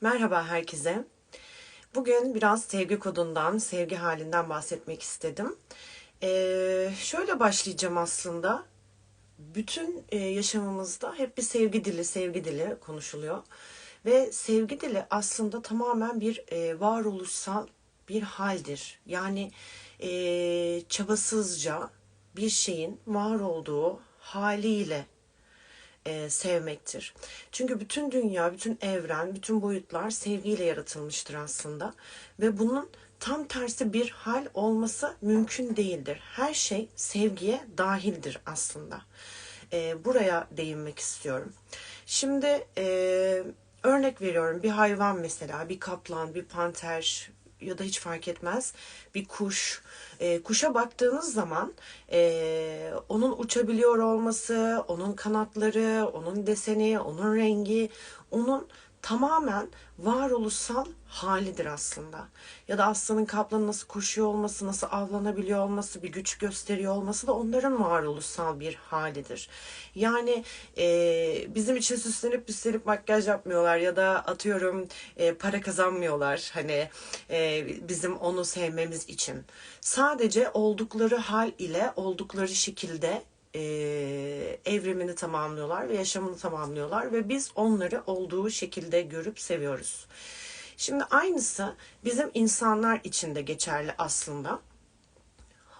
Merhaba herkese. Bugün biraz sevgi kodundan, sevgi halinden bahsetmek istedim. Ee, şöyle başlayacağım aslında. Bütün e, yaşamımızda hep bir sevgi dili, sevgi dili konuşuluyor. Ve sevgi dili aslında tamamen bir e, varoluşsal bir haldir. Yani e, çabasızca bir şeyin var olduğu haliyle e, sevmektir. Çünkü bütün dünya, bütün evren, bütün boyutlar sevgiyle yaratılmıştır aslında. Ve bunun tam tersi bir hal olması mümkün değildir. Her şey sevgiye dahildir aslında. E, buraya değinmek istiyorum. Şimdi e, örnek veriyorum bir hayvan mesela bir kaplan, bir panter, ya da hiç fark etmez bir kuş. E, kuşa baktığınız zaman e, onun uçabiliyor olması, onun kanatları, onun deseni, onun rengi, onun tamamen varoluşsal halidir aslında. Ya da aslanın kaplanın nasıl koşuyor olması, nasıl avlanabiliyor olması, bir güç gösteriyor olması da onların varoluşsal bir halidir. Yani e, bizim için süslenip püslenip makyaj yapmıyorlar ya da atıyorum e, para kazanmıyorlar hani e, bizim onu sevmemiz için. Sadece oldukları hal ile oldukları şekilde e, evrimini tamamlıyorlar ve yaşamını tamamlıyorlar ve biz onları olduğu şekilde görüp seviyoruz. Şimdi aynısı bizim insanlar için de geçerli aslında.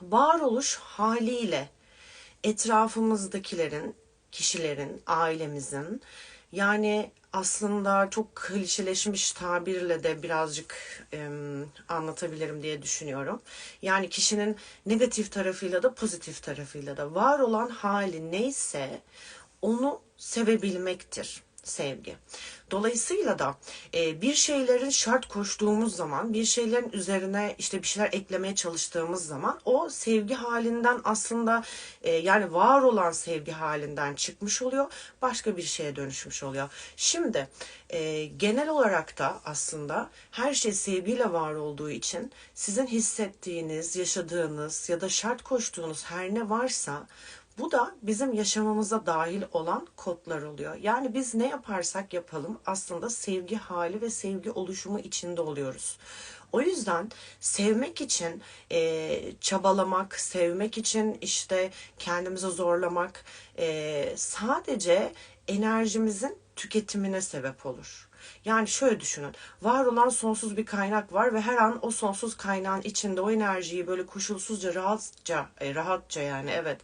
Varoluş haliyle etrafımızdakilerin, kişilerin, ailemizin yani aslında çok klişeleşmiş tabirle de birazcık e, anlatabilirim diye düşünüyorum. Yani kişinin negatif tarafıyla da pozitif tarafıyla da var olan hali neyse onu sevebilmektir sevgi. Dolayısıyla da e, bir şeylerin şart koştuğumuz zaman, bir şeylerin üzerine işte bir şeyler eklemeye çalıştığımız zaman o sevgi halinden aslında e, yani var olan sevgi halinden çıkmış oluyor, başka bir şeye dönüşmüş oluyor. Şimdi e, genel olarak da aslında her şey sevgiyle var olduğu için sizin hissettiğiniz, yaşadığınız ya da şart koştuğunuz her ne varsa bu da bizim yaşamamıza dahil olan kodlar oluyor. Yani biz ne yaparsak yapalım aslında sevgi hali ve sevgi oluşumu içinde oluyoruz. O yüzden sevmek için e, çabalamak, sevmek için işte kendimizi zorlamak e, sadece enerjimizin tüketimine sebep olur. Yani şöyle düşünün. Var olan sonsuz bir kaynak var ve her an o sonsuz kaynağın içinde o enerjiyi böyle koşulsuzca rahatça, e, rahatça yani evet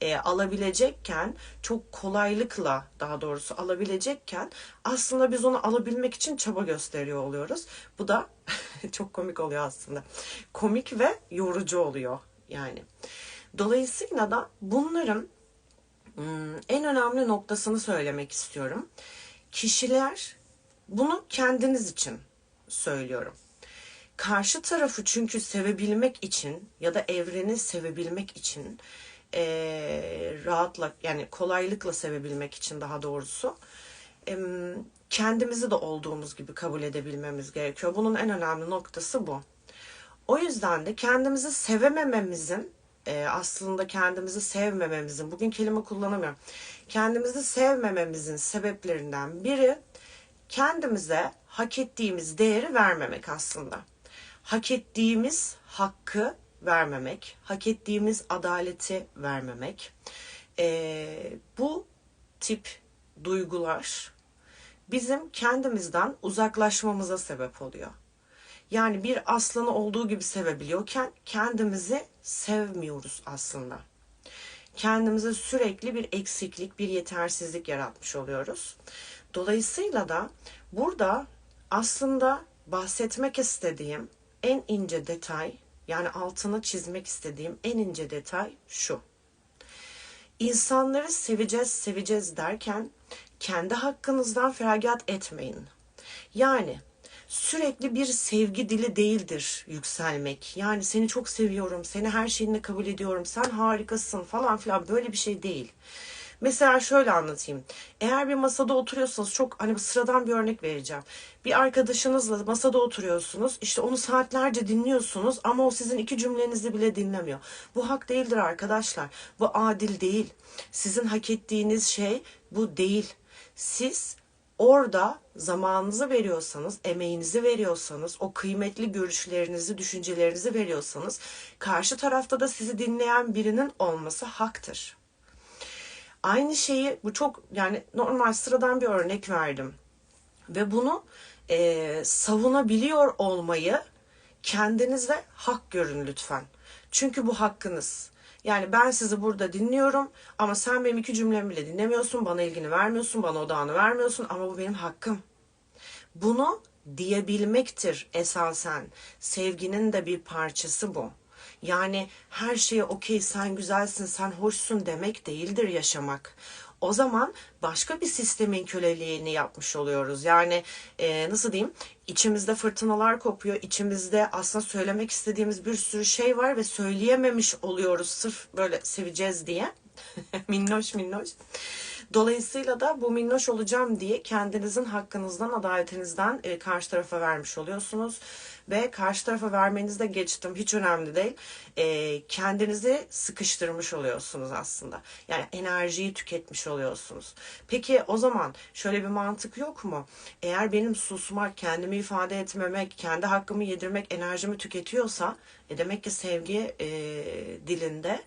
e, alabilecekken çok kolaylıkla daha doğrusu alabilecekken aslında biz onu alabilmek için çaba gösteriyor oluyoruz. Bu da çok komik oluyor aslında. Komik ve yorucu oluyor yani. Dolayısıyla da bunların hmm, en önemli noktasını söylemek istiyorum. Kişiler bunu kendiniz için söylüyorum. Karşı tarafı çünkü sevebilmek için ya da evreni sevebilmek için e, rahatla yani kolaylıkla sevebilmek için daha doğrusu e, kendimizi de olduğumuz gibi kabul edebilmemiz gerekiyor. Bunun en önemli noktası bu. O yüzden de kendimizi sevemememizin e, aslında kendimizi sevmememizin bugün kelime kullanamıyorum. Kendimizi sevmememizin sebeplerinden biri kendimize hak ettiğimiz değeri vermemek aslında. Hak ettiğimiz hakkı vermemek, hak ettiğimiz adaleti vermemek. Ee, bu tip duygular bizim kendimizden uzaklaşmamıza sebep oluyor. Yani bir aslanı olduğu gibi sevebiliyorken kendimizi sevmiyoruz aslında. Kendimize sürekli bir eksiklik, bir yetersizlik yaratmış oluyoruz. Dolayısıyla da burada aslında bahsetmek istediğim en ince detay yani altını çizmek istediğim en ince detay şu. İnsanları seveceğiz, seveceğiz derken kendi hakkınızdan feragat etmeyin. Yani sürekli bir sevgi dili değildir yükselmek. Yani seni çok seviyorum, seni her şeyinle kabul ediyorum, sen harikasın falan filan böyle bir şey değil. Mesela şöyle anlatayım. Eğer bir masada oturuyorsanız çok hani sıradan bir örnek vereceğim. Bir arkadaşınızla masada oturuyorsunuz. işte onu saatlerce dinliyorsunuz ama o sizin iki cümlenizi bile dinlemiyor. Bu hak değildir arkadaşlar. Bu adil değil. Sizin hak ettiğiniz şey bu değil. Siz orada zamanınızı veriyorsanız, emeğinizi veriyorsanız, o kıymetli görüşlerinizi, düşüncelerinizi veriyorsanız, karşı tarafta da sizi dinleyen birinin olması haktır. Aynı şeyi bu çok yani normal sıradan bir örnek verdim ve bunu e, savunabiliyor olmayı kendinize hak görün lütfen. Çünkü bu hakkınız. Yani ben sizi burada dinliyorum ama sen benim iki cümlemi bile dinlemiyorsun, bana ilgini vermiyorsun, bana odağını vermiyorsun ama bu benim hakkım. Bunu diyebilmektir esasen. Sevginin de bir parçası bu. Yani her şeye okey sen güzelsin, sen hoşsun demek değildir yaşamak. O zaman başka bir sistemin köleliğini yapmış oluyoruz. Yani e, nasıl diyeyim? İçimizde fırtınalar kopuyor. İçimizde aslında söylemek istediğimiz bir sürü şey var ve söyleyememiş oluyoruz sırf böyle seveceğiz diye. minnoş minnoş. Dolayısıyla da bu minnoş olacağım diye kendinizin hakkınızdan, adaletinizden e, karşı tarafa vermiş oluyorsunuz. Ve karşı tarafa vermeniz de geçtim hiç önemli değil. E, kendinizi sıkıştırmış oluyorsunuz aslında. Yani enerjiyi tüketmiş oluyorsunuz. Peki o zaman şöyle bir mantık yok mu? Eğer benim susmak, kendimi ifade etmemek, kendi hakkımı yedirmek enerjimi tüketiyorsa e, demek ki sevgi e, dilinde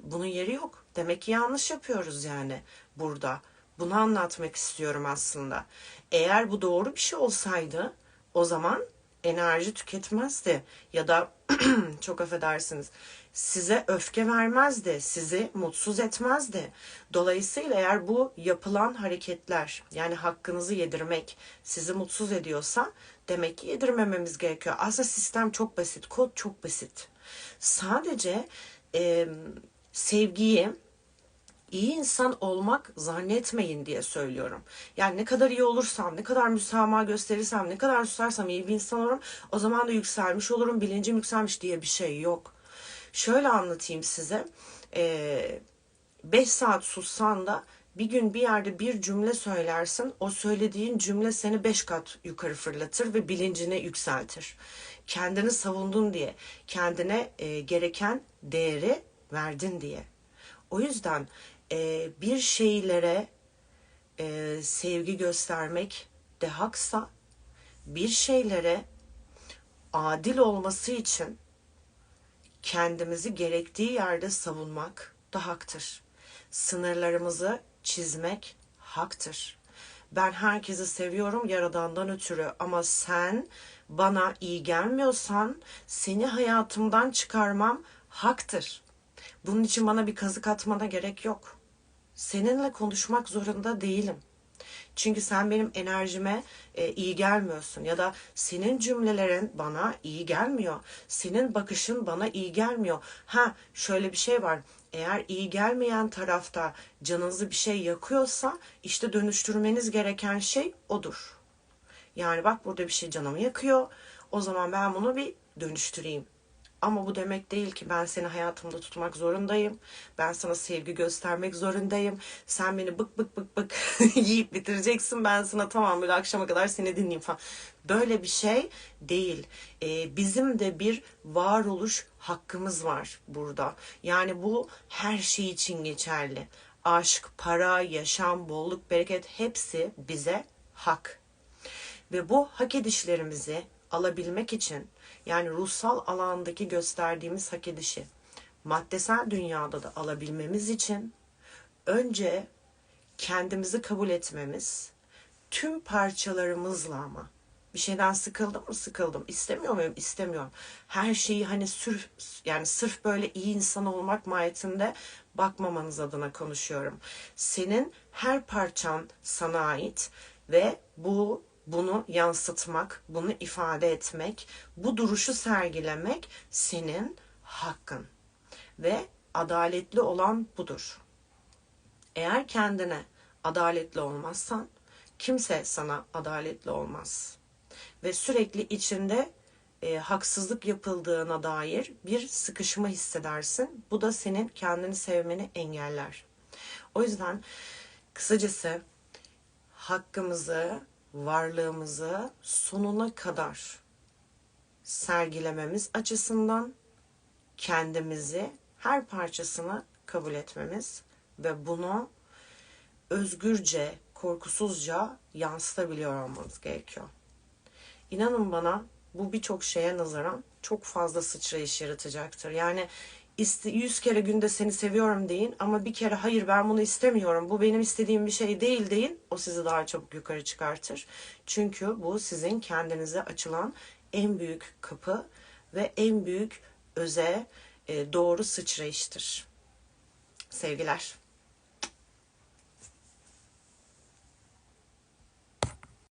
bunun yeri yok. Demek ki yanlış yapıyoruz yani burada. Bunu anlatmak istiyorum aslında. Eğer bu doğru bir şey olsaydı o zaman enerji tüketmezdi ya da çok affedersiniz size öfke vermezdi, sizi mutsuz etmezdi. Dolayısıyla eğer bu yapılan hareketler yani hakkınızı yedirmek sizi mutsuz ediyorsa demek ki yedirmememiz gerekiyor. Aslında sistem çok basit, kod çok basit. Sadece e, sevgiyi iyi insan olmak zannetmeyin diye söylüyorum. Yani ne kadar iyi olursam, ne kadar müsamaha gösterirsem, ne kadar susarsam iyi bir insan olurum. O zaman da yükselmiş olurum, bilincim yükselmiş diye bir şey yok. Şöyle anlatayım size. 5 saat sussan da bir gün bir yerde bir cümle söylersin. O söylediğin cümle seni beş kat yukarı fırlatır ve bilincini yükseltir. Kendini savundun diye, kendine e, gereken değeri verdin diye. O yüzden e, bir şeylere e, sevgi göstermek de haksa bir şeylere adil olması için kendimizi gerektiği yerde savunmak da haktır. Sınırlarımızı çizmek haktır. Ben herkesi seviyorum yaradandan ötürü ama sen bana iyi gelmiyorsan seni hayatımdan çıkarmam haktır. Bunun için bana bir kazık atmana gerek yok. Seninle konuşmak zorunda değilim. Çünkü sen benim enerjime e, iyi gelmiyorsun ya da senin cümlelerin bana iyi gelmiyor. Senin bakışın bana iyi gelmiyor. Ha şöyle bir şey var. Eğer iyi gelmeyen tarafta canınızı bir şey yakıyorsa işte dönüştürmeniz gereken şey odur. Yani bak burada bir şey canımı yakıyor. O zaman ben bunu bir dönüştüreyim. Ama bu demek değil ki ben seni hayatımda tutmak zorundayım. Ben sana sevgi göstermek zorundayım. Sen beni bık bık bık bık yiyip bitireceksin. Ben sana tamam böyle akşama kadar seni dinleyeyim falan. Böyle bir şey değil. Ee, bizim de bir varoluş hakkımız var burada. Yani bu her şey için geçerli. Aşk, para, yaşam, bolluk, bereket hepsi bize hak. Ve bu hak edişlerimizi alabilmek için yani ruhsal alandaki gösterdiğimiz hak edişi. Maddesel dünyada da alabilmemiz için önce kendimizi kabul etmemiz tüm parçalarımızla ama. Bir şeyden sıkıldım mı? Sıkıldım. İstemiyor muyum? İstemiyorum. Her şeyi hani sırf yani sırf böyle iyi insan olmak mahiyetinde bakmamanız adına konuşuyorum. Senin her parçan sana ait ve bu bunu yansıtmak, bunu ifade etmek, bu duruşu sergilemek senin hakkın. Ve adaletli olan budur. Eğer kendine adaletli olmazsan kimse sana adaletli olmaz. Ve sürekli içinde e, haksızlık yapıldığına dair bir sıkışma hissedersin. Bu da senin kendini sevmeni engeller. O yüzden kısacası hakkımızı varlığımızı sonuna kadar sergilememiz açısından kendimizi her parçasını kabul etmemiz ve bunu özgürce korkusuzca yansıtabiliyor olmanız gerekiyor. İnanın bana bu birçok şeye nazaran çok fazla sıçrayış yaratacaktır. Yani iste- yüz kere günde seni seviyorum deyin ama bir kere hayır ben bunu istemiyorum. Bu benim istediğim bir şey değil deyin. O sizi daha çabuk yukarı çıkartır. Çünkü bu sizin kendinize açılan en büyük kapı ve en büyük öze e, doğru sıçrayıştır. Sevgiler.